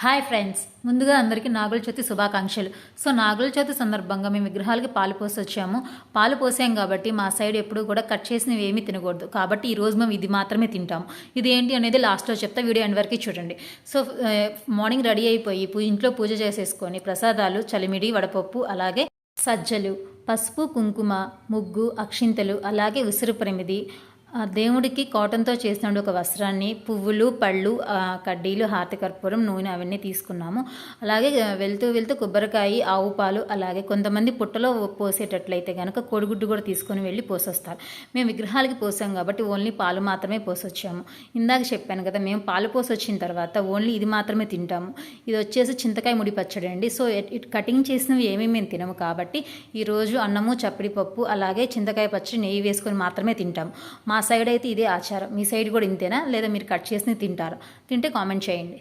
Hi friends ముందుగా అందరికీ నాగుల చవితి శుభాకాంక్షలు. సో నాగుల చవితి సందర్భంగా మేము విగ్రహాలకి పాలు పోసి వచ్చాము పాలు పోసాం కాబట్టి మా సైడ్ ఎప్పుడు కూడా కట్ చేసినవి ఏమీ తినకూడదు. కాబట్టి ఈరోజు మేము ఇది మాత్రమే తింటాము. ఇది ఏంటి అనేది లాస్ట్లో చెప్తా. వీడియో ఎండ్ వరకు చూడండి. సో మార్నింగ్ రెడీ అయిపోయి ఇంట్లో పూజ చేసేసుకొని ప్రసాదాలు చలిమిడి వడపప్పు అలాగే సజ్జలు పసుపు కుంకుమ ముగ్గు అక్షింతలు అలాగే ఉసిరు ప్రమిది దేవుడికి కాటన్తో చేసిన ఒక వస్త్రాన్ని పువ్వులు పళ్ళు కడ్డీలు హారతి కర్పూరం నూనె అవన్నీ తీసుకున్నాము. అలాగే వెళ్తూ వెళ్తూ కొబ్బరికాయ ఆవు పాలు అలాగే కొంతమంది పుట్టలో పోసేటట్లయితే కనుక కోడిగుడ్డు కూడా తీసుకొని వెళ్ళి పోసొస్తారు. మేము విగ్రహాలకి పోసాం కాబట్టి ఓన్లీ పాలు మాత్రమే పోసొచ్చాము. ఇందాక చెప్పాను కదా మేము పాలు పోసొచ్చిన తర్వాత ఓన్లీ ఇది మాత్రమే తింటాము. ఇది వచ్చేసి చింతకాయ ముడి పచ్చడి అండి. సో ఇట్- ఇట్ కటింగ్ చేసినవి ఏమీ మేము తినము కాబట్టి ఈరోజు అన్నము చప్పడి పప్పు అలాగే చింతకాయ పచ్చడి నెయ్యి వేసుకొని మాత్రమే తింటాము. మా సైడ్ అయితే ఇదే ఆచారం. మీ సైడ్ కూడా ఇంతేనా? లేదా మీరు కట్ చేసి తింటారా? తింటే కామెంట్ చేయండి.